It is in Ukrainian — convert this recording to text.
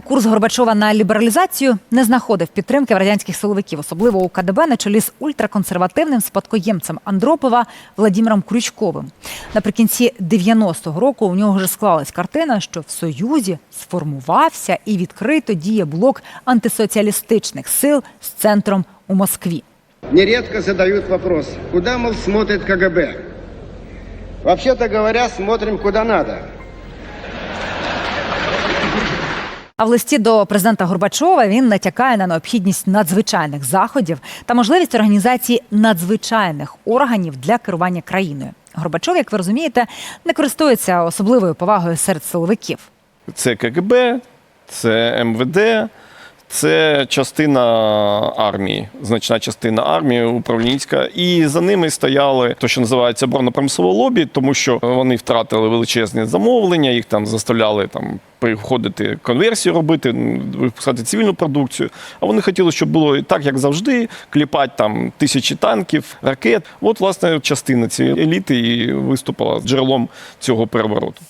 Курс Горбачова на лібералізацію не знаходив підтримки в радянських силовиків, особливо у КДБ на чолі з ультраконсервативним спадкоємцем Андропова Владимиром Крючковим. Наприкінці 90-го року у нього вже склалась картина, що в Союзі сформувався і відкрито діє блок антисоціалістичних сил з центром у Москві. Нередко задают вопрос, куда, мол, смотрит КГБ. Вообще-то говоря, смотрим куда надо. А в листі до президента Горбачова він натякає на необхідність надзвичайних заходів та можливість організації надзвичайних органів для керування країною. Горбачов, як ви розумієте, не користується особливою повагою серед силовиків. Це КГБ, це МВД, це частина армії, значна частина армії управлінська. І за ними стояли те, що називається оборонно-промислове лобі, тому що вони втратили величезні замовлення, їх там заставляли там. Приходити конверсію робити, випускати цивільну продукцію. А вони хотіли, щоб було і так, як завжди, кліпати там тисячі танків, ракет. От, власне, частина цієї еліти і виступила джерелом цього перевороту.